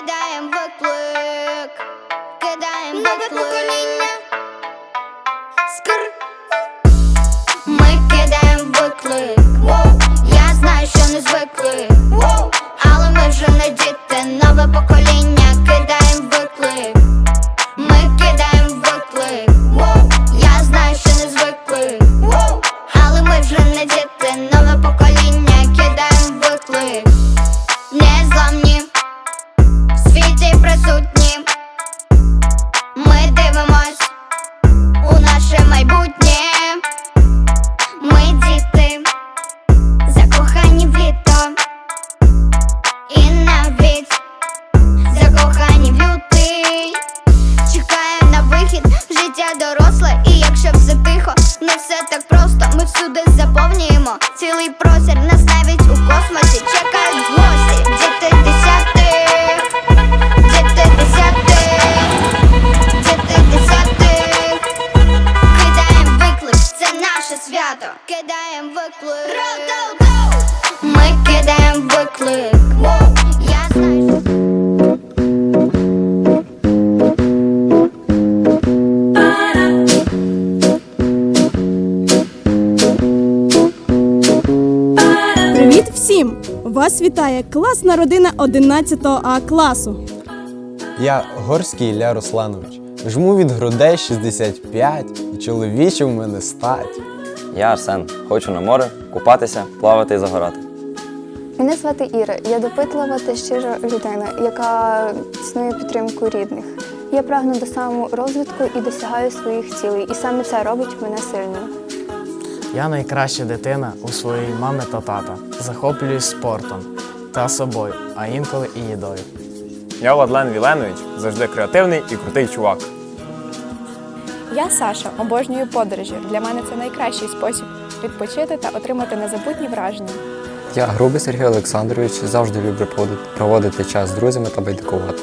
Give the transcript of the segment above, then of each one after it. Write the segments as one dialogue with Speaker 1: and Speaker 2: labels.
Speaker 1: кидаєм виклик, кидаєм виклик. Скр. Ми кидаєм виклик. Я знаю, що не звикли. Але ми вже не діти, нове покоління кидаєм виклик. Я знаю.
Speaker 2: Привіт всім! Вас вітає класна родина 11 А класу.
Speaker 3: Я Горський Ілля Русланович. Жму від грудей 65 і чоловіче в мене стать.
Speaker 4: Я Арсен. Хочу на море, купатися, плавати і загорати.
Speaker 5: Мене звати Іра. Я допитлива та щира людина, яка цінує підтримку рідних. Я прагну до саморозвитку і досягаю своїх цілей, і саме це робить мене сильною.
Speaker 6: Я найкраща дитина у своїй мами та тата. Захоплююсь спортом та собою, а інколи і їдою.
Speaker 7: Я Владлен Віленович, завжди креативний і крутий чувак.
Speaker 8: Я Саша, обожнюю подорожі. Для мене це найкращий спосіб відпочити та отримати незабутні враження.
Speaker 9: Я грубий Сергій Олександрович, завжди люблю проводити, час з друзями та байдикувати.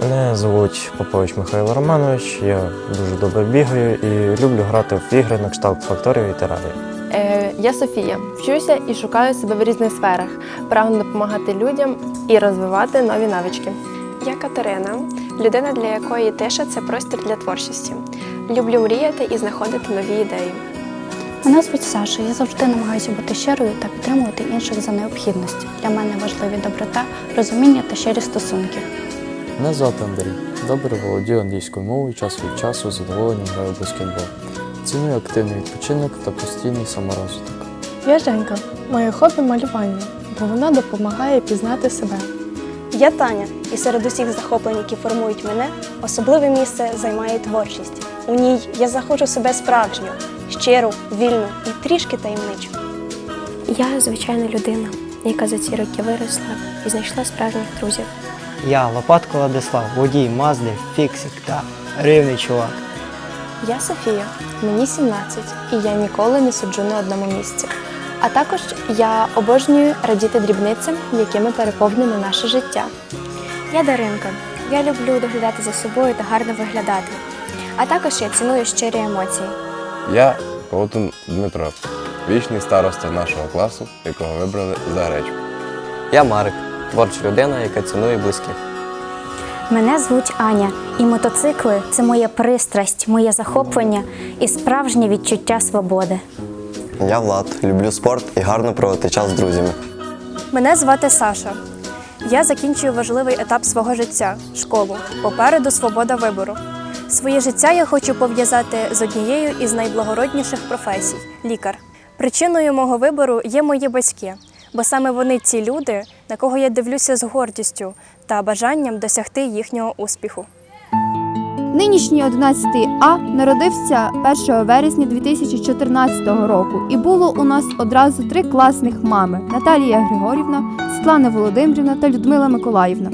Speaker 10: Мене звуть Попович Михайло Романович. Я дуже добре бігаю і люблю грати в ігри на кшталт факторів і терарії.
Speaker 11: Е, я Софія. Вчуся і шукаю себе в різних сферах. Прагну допомагати людям і розвивати нові навички.
Speaker 12: Я Катерина, людина, для якої тиша це простір для творчості. Люблю мріяти і знаходити нові ідеї.
Speaker 13: Мене звуть Саша. Я завжди намагаюся бути щирою та підтримувати інших за необхідності. Для мене важливі доброта, розуміння та щирі стосунки.
Speaker 10: Мене звати Андрій. Добре володію англійською мовою, час від часу з задоволенням граю в баскетбол. Ціную активний відпочинок та постійний саморозвиток.
Speaker 8: Я Женька. Моє хобі малювання, бо воно допомагає пізнати себе.
Speaker 12: Я Таня, і серед усіх захоплень, які формують мене, особливе місце займає творчість. У ній я заходжу себе справжню, щиру, вільну і трішки таємничу. Я звичайна людина, яка за ці роки виросла і знайшла справжніх друзів.
Speaker 6: Я Лопатко Владислав, водій Мазди, Фіксик та рівний чувак.
Speaker 12: Я Софія, мені 17, і я ніколи не сиджу на одному місці. А також я обожнюю радіти дрібницям, якими переповнене наше життя. Я Даринка. Я люблю доглядати за собою та гарно виглядати. А також я ціную щирі емоції.
Speaker 14: Я Ковтун Дмитро, вічний староста нашого класу, якого вибрали за гречку.
Speaker 9: Я Марик, творча людина, яка цінує близьких.
Speaker 13: Мене звуть Аня, і мотоцикли це моя пристрасть, моє захоплення і справжнє відчуття свободи.
Speaker 9: Я Влад, люблю спорт і гарно проводити час з друзями.
Speaker 12: Мене звати Саша. Я закінчую важливий етап свого життя школу. Попереду свобода вибору. Своє життя я хочу пов'язати з однією із найблагородніших професій лікар. Причиною мого вибору є мої батьки, бо саме вони ці люди, на кого я дивлюся з гордістю та бажанням досягти їхнього успіху.
Speaker 2: Нинішній 11 А народився 1 вересня 2014 року, і було у нас одразу три класних мами: Наталія Григорівна, Світлана Володимирівна та Людмила Миколаївна.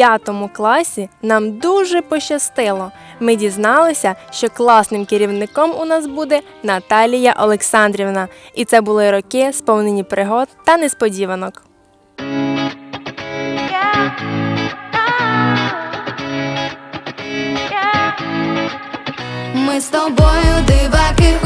Speaker 11: П'ятому класі нам дуже пощастило. Ми дізналися, що класним керівником у нас буде Наталія Олександрівна, і це були роки, сповнені пригод та несподіванок.
Speaker 1: Ми з тобою диваки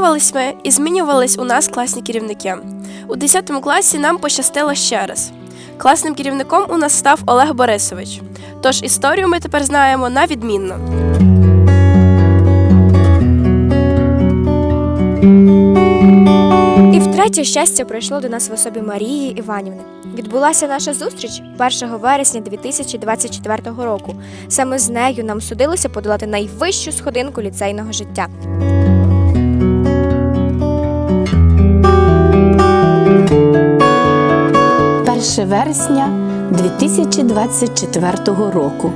Speaker 15: Змінювались ми і змінювались у нас класні керівники. У 10 класі нам пощастило ще раз. Класним керівником у нас став Олег Борисович. Тож історію ми тепер знаємо на відмінно.
Speaker 16: І втретє щастя прийшло до нас в особі Марії Іванівни. Відбулася наша зустріч 1 вересня 2024 року. Саме з нею нам судилося подолати найвищу сходинку ліцейного життя.
Speaker 17: Перше вересня 2024 року.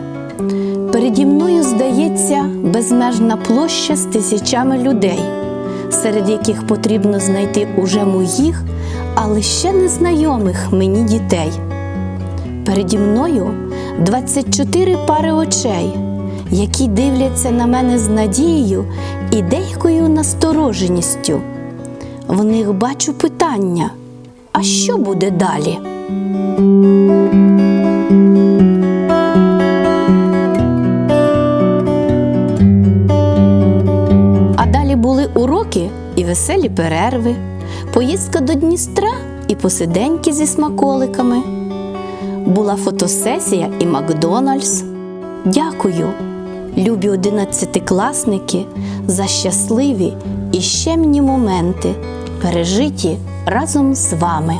Speaker 17: Переді мною здається безмежна площа з тисячами людей, серед яких потрібно знайти уже моїх, але ще незнайомих мені дітей. Переді мною 24 пари очей, які дивляться на мене з надією і деякою настороженістю. В них бачу питання: а що буде далі? Веселі перерви, поїздка до Дністра і посиденьки зі смаколиками. Була фотосесія і Макдональдс. Дякую, любі одинадцятикласники, за щасливі і щемні моменти, пережиті разом з вами.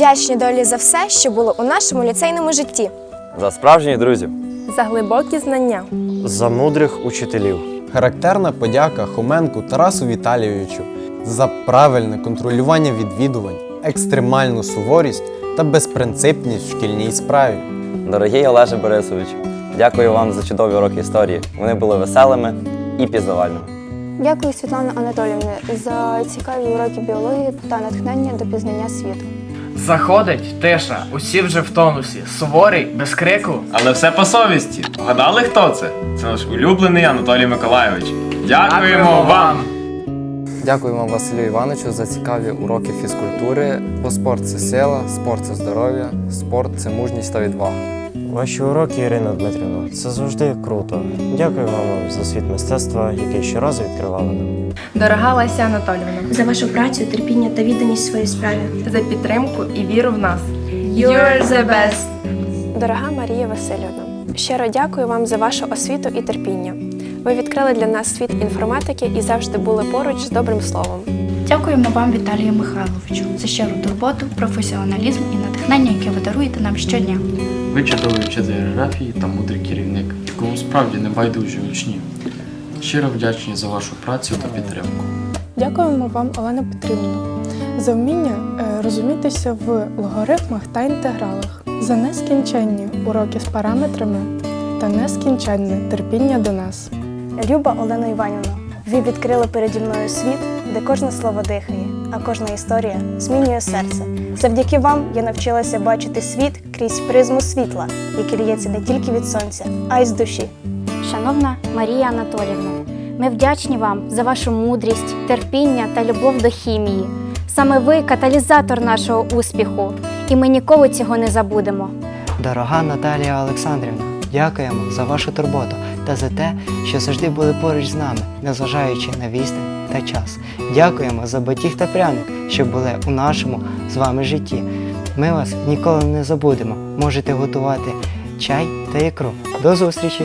Speaker 16: Вдячні долі за все, що було у нашому ліцейному житті.
Speaker 18: За справжніх друзів.
Speaker 11: За глибокі знання.
Speaker 6: За мудрих учителів.
Speaker 14: Характерна подяка Хоменку Тарасу Віталійовичу за правильне контролювання відвідувань, екстремальну суворість та безпринципність в шкільній справі.
Speaker 18: Дорогий Олеже Борисович, дякую вам за чудові уроки історії. Вони були веселими і пізнавальними.
Speaker 5: Дякую, Світлана Анатоліївна, за цікаві уроки біології та натхнення до пізнання світу.
Speaker 6: Заходить, тиша, усі вже в тонусі, суворий, без крику.
Speaker 7: Але все по совісті. Вгадали, хто це? Це наш улюблений Анатолій Миколайович. Дякуємо вам!
Speaker 13: Дякуємо Василю Івановичу, за цікаві уроки фізкультури, бо спорт це сила, спорт це здоров'я, спорт це мужність та відвага.
Speaker 19: Ваші уроки, Ірина Дмитрівна, це завжди круто. Дякую вам за світ мистецтва, який щоразу відкривали нам.
Speaker 20: Дорога Леся Анатолівна,
Speaker 16: за вашу працю, терпіння та відданість своїй справі.
Speaker 20: за підтримку і віру в нас. You're the best!
Speaker 11: Дорога Марія Васильівна, щиро дякую вам за вашу освіту і терпіння. Ви відкрили для нас світ інформатики і завжди були поруч з добрим словом.
Speaker 16: Дякуємо вам, Віталію Михайловичу, за щиру турботу, професіоналізм і натхнення, яке ви даруєте нам щодня.
Speaker 21: Ви чудовий вчитель географії та мудрий керівник, якому справді не байдужі учні. Щиро вдячні за вашу працю та підтримку.
Speaker 22: Дякуємо вам, Олена Петрівна, за вміння е, розумітися в логарифмах та інтегралах, за нескінченні уроки з параметрами та нескінченне терпіння до нас.
Speaker 11: Люба Олена Іванівна, ви відкрили переді мною світ, де кожне слово дихає, а кожна історія змінює серце. Завдяки вам я навчилася бачити світ крізь призму світла, яке лється не тільки від сонця, а й з душі.
Speaker 23: Шановна Марія Анатолівна, ми вдячні вам за вашу мудрість, терпіння та любов до хімії. Саме ви каталізатор нашого успіху, і ми ніколи цього не забудемо.
Speaker 17: Дорога Наталія Олександрівна, дякуємо за вашу турботу та за те, що завжди були поруч з нами, незважаючи на відстань та час. Дякуємо за батіг та пряник, що були у нашому з вами житті. Ми вас ніколи не забудемо. Можете готувати чай та ікру. До зустрічі!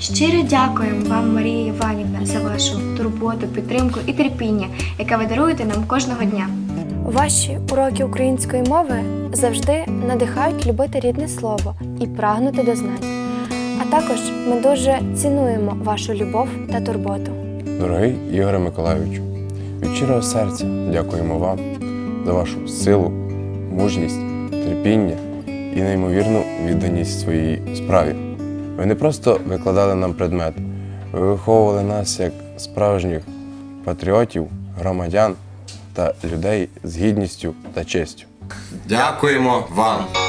Speaker 16: Щиро дякуємо вам, Марія Іванівна, за вашу турботу, підтримку і терпіння, яке ви даруєте нам кожного дня.
Speaker 11: Ваші уроки української мови завжди надихають любити рідне слово і прагнути до знань. А також ми дуже цінуємо вашу любов та турботу.
Speaker 14: Дорогий Ігоре Миколайовичу, від щирого серця дякуємо вам за вашу силу, мужність, терпіння і неймовірну відданість своїй справі. Ви не просто викладали нам предмет, ви виховували нас як справжніх патріотів, громадян та людей з гідністю та честю.
Speaker 24: Дякуємо вам!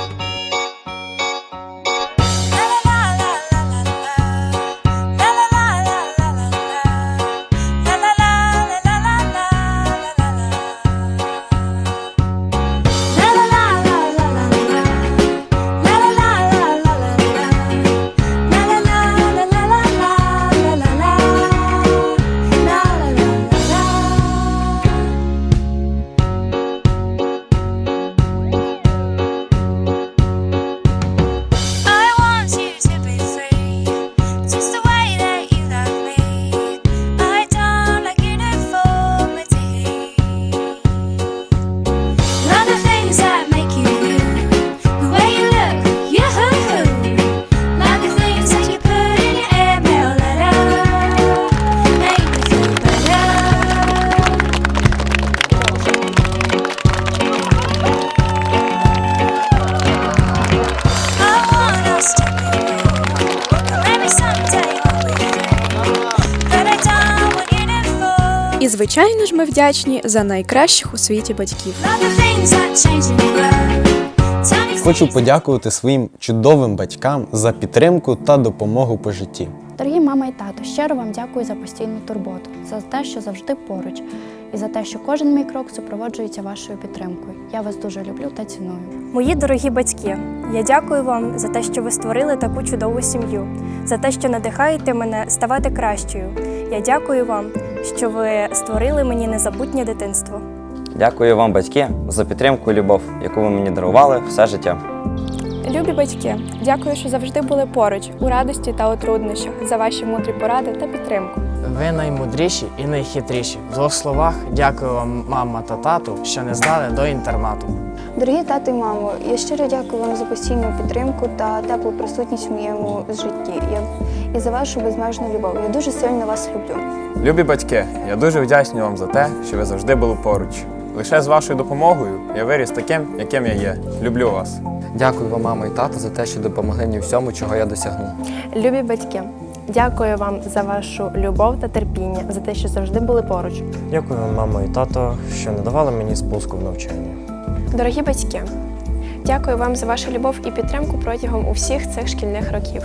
Speaker 2: І звичайно ж, ми вдячні за найкращих у світі батьків.
Speaker 24: Хочу подякувати своїм чудовим батькам за підтримку та допомогу по житті.
Speaker 23: Дорогі мама і тато, щиро вам дякую за постійну турботу, за те, що завжди поруч, і за те, що кожен мій крок супроводжується вашою підтримкою. Я вас дуже люблю та ціную.
Speaker 12: Мої дорогі батьки, я дякую вам за те, що ви створили таку чудову сім'ю, за те, що надихаєте мене ставати кращою. Я дякую вам, що ви створили мені незабутнє дитинство.
Speaker 18: Дякую вам, батьки, за підтримку і любов, яку ви мені дарували все життя.
Speaker 11: Любі батьки, дякую, що завжди були поруч у радості та у труднощах за ваші мудрі поради та підтримку.
Speaker 6: Ви наймудріші і найхитріші. В двох словах дякую вам, мама та тату, що не здали до інтернату.
Speaker 11: Дорогі тато і мамо, я щиро дякую вам за постійну підтримку та теплу присутність в моєму житті. Я і за вашу безмежну любов. Я дуже сильно вас люблю.
Speaker 7: Любі батьки, я дуже вдячний вам за те, що ви завжди були поруч. Лише з вашою допомогою я виріс таким, яким я є. Люблю вас.
Speaker 13: Дякую вам, мамо і тато, за те, що допомогли мені всьому, чого я досягнув.
Speaker 11: Любі батьки, дякую вам за вашу любов та терпіння, за те, що завжди були поруч.
Speaker 19: Дякую вам, мамо і тато, що не давали мені спуску в навчанні.
Speaker 11: Дорогі батьки, дякую вам за вашу любов і підтримку протягом усіх цих шкільних років.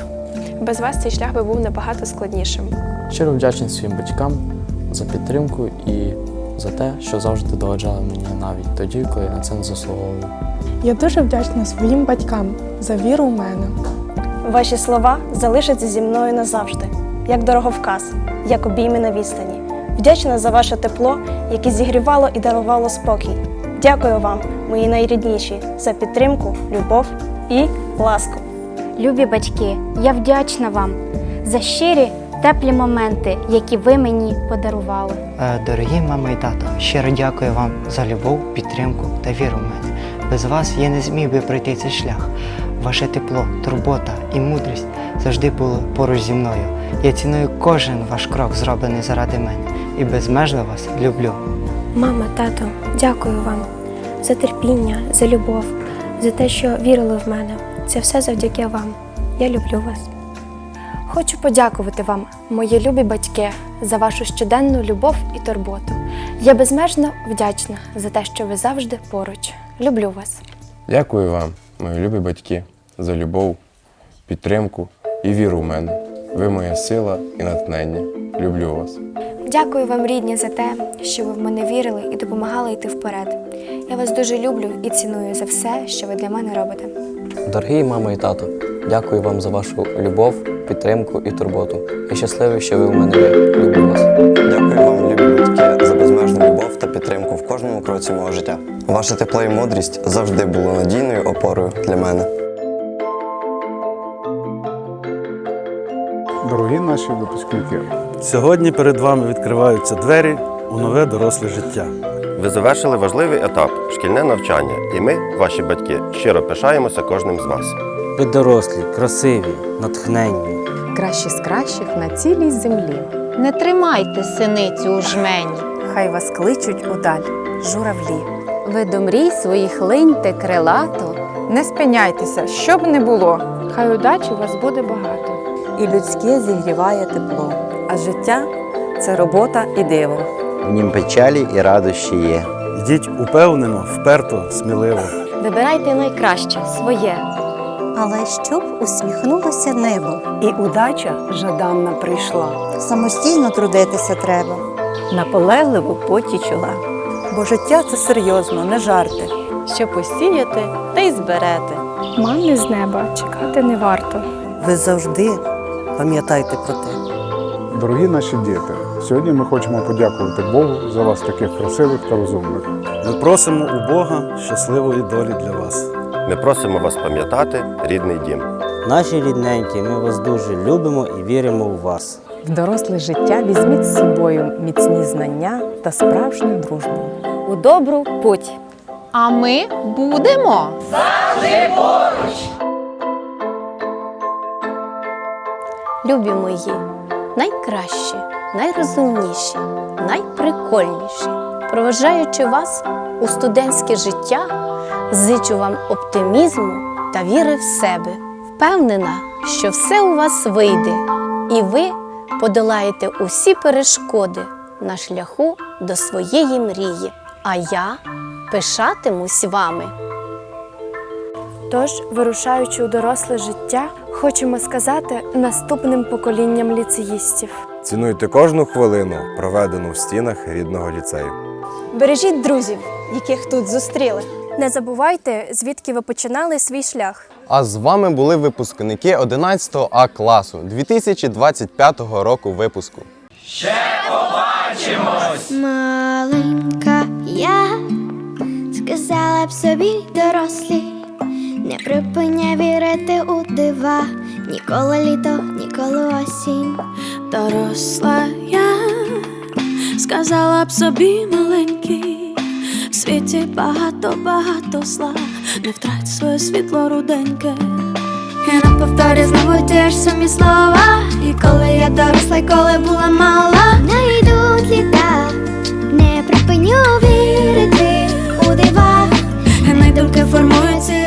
Speaker 11: Без вас цей шлях би був набагато складнішим.
Speaker 21: Щиро вдячний своїм батькам за підтримку і
Speaker 10: за те, що завжди доведжали мені навіть тоді, коли я на це не заслуговую.
Speaker 22: Я дуже вдячна своїм батькам за віру в мене.
Speaker 25: Ваші слова залишаться зі мною назавжди, як дороговказ, як обійми на відстані. Вдячна за ваше тепло, яке зігрівало і дарувало спокій. Дякую вам, мої найрідніші, за підтримку, любов і ласку.
Speaker 13: Любі батьки, я вдячна вам за щирі, теплі моменти, які ви мені подарували.
Speaker 17: Е, Дорогі мама і тато, щиро дякую вам за любов, підтримку та віру в мене. Без вас я не зміг би пройти цей шлях. Ваше тепло, турбота і мудрість завжди були поруч зі мною. Я ціную кожен ваш крок, зроблений заради мене, і безмежно вас люблю.
Speaker 16: Мама, тато, дякую вам за терпіння, за любов, за те, що вірили в мене. Це все завдяки вам. Я люблю вас.
Speaker 11: Хочу подякувати вам, мої любі батьки, за вашу щоденну любов і турботу. Я безмежно вдячна за те, що ви завжди поруч. Люблю вас.
Speaker 14: Дякую вам, мої любі батьки, за любов, підтримку і віру в мене. Ви моя сила і натхнення. Люблю вас.
Speaker 11: Дякую вам, рідні, за те, що ви в мене вірили і допомагали йти вперед. Я вас дуже люблю і ціную за все, що ви для мене робите.
Speaker 9: Дорогі мама і тато, дякую вам за вашу любов, підтримку і турботу. Я щасливий, що ви у мене є. Люблю вас.
Speaker 4: Дякую вам, любі батьки, за безмежну любов та підтримку в кожному кроці мого життя. Ваше тепло і мудрість завжди було надійною опорою для мене.
Speaker 26: Дорогі наші випускники,
Speaker 21: Сьогодні перед вами відкриваються двері у нове доросле життя.
Speaker 18: Ви завершили важливий етап шкільне навчання, і ми, ваші батьки, щиро пишаємося кожним з вас.
Speaker 27: Ви дорослі, красиві, натхненні.
Speaker 28: Кращі з кращих на цілій землі.
Speaker 29: Не тримайте синицю у жмені.
Speaker 28: Хай вас кличуть удаль, журавлі.
Speaker 29: Ви до мрій своїх линьте крилато.
Speaker 30: Не спиняйтеся, що б не було.
Speaker 11: Хай удачі вас буде багато.
Speaker 30: І людське зігріває тепло, а життя це робота і диво.
Speaker 31: В нім печалі і радощі є.
Speaker 21: Йдіть упевнено, вперто, сміливо.
Speaker 29: Вибирайте найкраще своє.
Speaker 32: Але щоб усміхнулося небо.
Speaker 30: І удача жаданна прийшла.
Speaker 32: Самостійно трудитися треба.
Speaker 30: Наполегливо поті чола. Бо життя це серйозно, не жарти. Що посіяти, те й зберете.
Speaker 11: Манни з неба чекати не варто.
Speaker 30: Ви завжди пам'ятайте про те.
Speaker 26: дорогі наші діти, сьогодні ми хочемо подякувати Богу за вас таких красивих та розумних.
Speaker 21: Ми просимо у Бога щасливої долі для вас.
Speaker 18: Ми просимо вас пам'ятати рідний дім.
Speaker 27: Наші рідненькі, ми вас дуже любимо і віримо у вас.
Speaker 30: В доросле життя візьміть з собою міцні знання та справжню дружбу.
Speaker 29: У добру путь. А ми будемо. завжди.
Speaker 23: Любі мої, найкращі, найрозумніші, найприкольніші. Проважаючи вас у студентське життя, зичу вам оптимізму та віри в себе. Впевнена, що все у вас вийде, і ви подолаєте усі перешкоди на шляху до своєї мрії. А я пишатимусь вами.
Speaker 11: Тож, вирушаючи у доросле життя, хочемо сказати наступним поколінням ліцеїстів.
Speaker 33: Цінуйте кожну хвилину, проведену в стінах рідного ліцею.
Speaker 25: Бережіть друзів, яких тут зустріли. Не забувайте, звідки ви починали свій шлях.
Speaker 34: А з вами були випускники 11 А класу 2025 року випуску.
Speaker 35: Ще Маленька я але б собі дорослі, не припиня вірити у дива, ніколи літо, ніколи осінь.
Speaker 36: Доросла я сказала б собі маленький, в світі багато-багато зла, не втрать своє світло руденьке.
Speaker 35: Я на повторі знову ті ж самі слова. І коли я доросла, і коли була мала, не йдуть літа, не припиню вірити. Думки формуються